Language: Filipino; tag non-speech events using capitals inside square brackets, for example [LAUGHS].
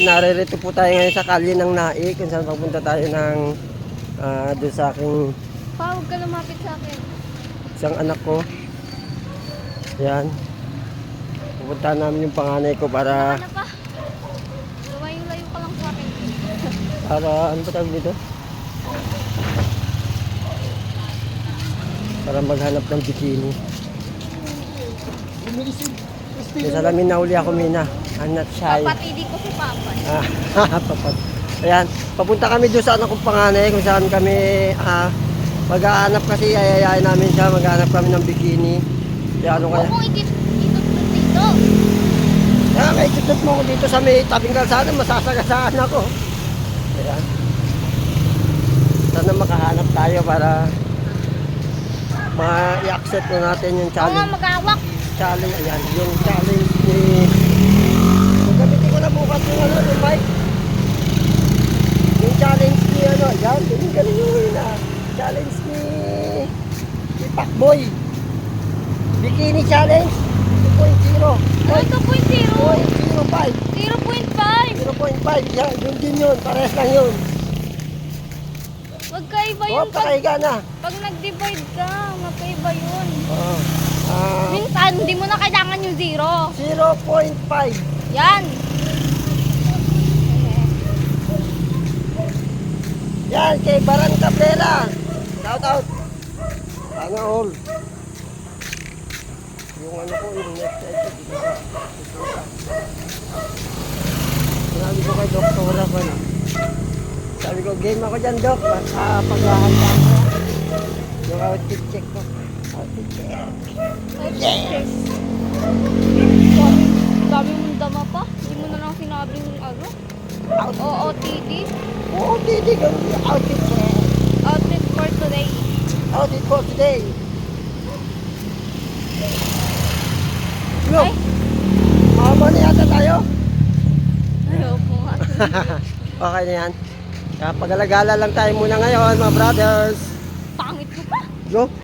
Yan, naririto po tayo ngayon sa kalye ng Naik kung saan papunta tayo ng ah, doon sa aking Pa, huwag ka lumapit sa akin. isang anak ko. Yan. Pupunta namin yung panganay ko para Ano pa? Lumayo-layo ka lang sa akin. para ano ba tawag dito? Para maghanap ng bikini. Salamin na uli ako, Mina. I'm not shy. Papatidi ko si Papa. Ah, [LAUGHS] papat. Ayan, papunta kami doon sa anak kong panganay kung saan kami ah, mag-aanap kasi ayayain namin siya, mag-aanap kami ng bikini. Kaya ano kaya? Huwag mo ikit itutut dito. Kaya may tutut mo ko dito sa may tabing kalsada, masasagasaan ako. Ayan. Sana makahanap tayo para ma-i-accept na natin yung Oo challenge. mag-awak. Challenge, ayan, yung challenge ni... Gagamitin ko na bukas yung ano, yung bike. Yung challenge ni ano, yan, yung galing yung yun ah. Challenge ni... ni Pacboy. Bikini challenge. 2.0. Ano, 2.0? 0.05. 0.5. 0.5. Yan, yun din yun. Parehas lang yun. Magkaiba Oh, yun. Pag, pakahiga na. pag nag-divide ka, magkaiba yun. Oh. Ah, Minsan, hindi mo na kailangan yung zero. 0.5. Yan. Yan, kay Baran Cabrera. Shout out. Sana all. Yung ano ko, yung next ba? Sinabi ko kay Doktora ko na. Sabi ko, game ako dyan, Dok. Ah, paghahanda ko. Yung outfit check ko. Outfit check. Yes. Dami mong dama pa. Hindi mo na lang sinabi yung ano. Out- OOTD. Oo, hindi, ganun outfit check. Outfit for today. Outfit for today. Look, Ay. mama na yata tayo. Ayaw po. [LAUGHS] Okay na yan. Kaya pag-alagala lang tayo muna ngayon, mga brothers. Pangit ko pa. Go.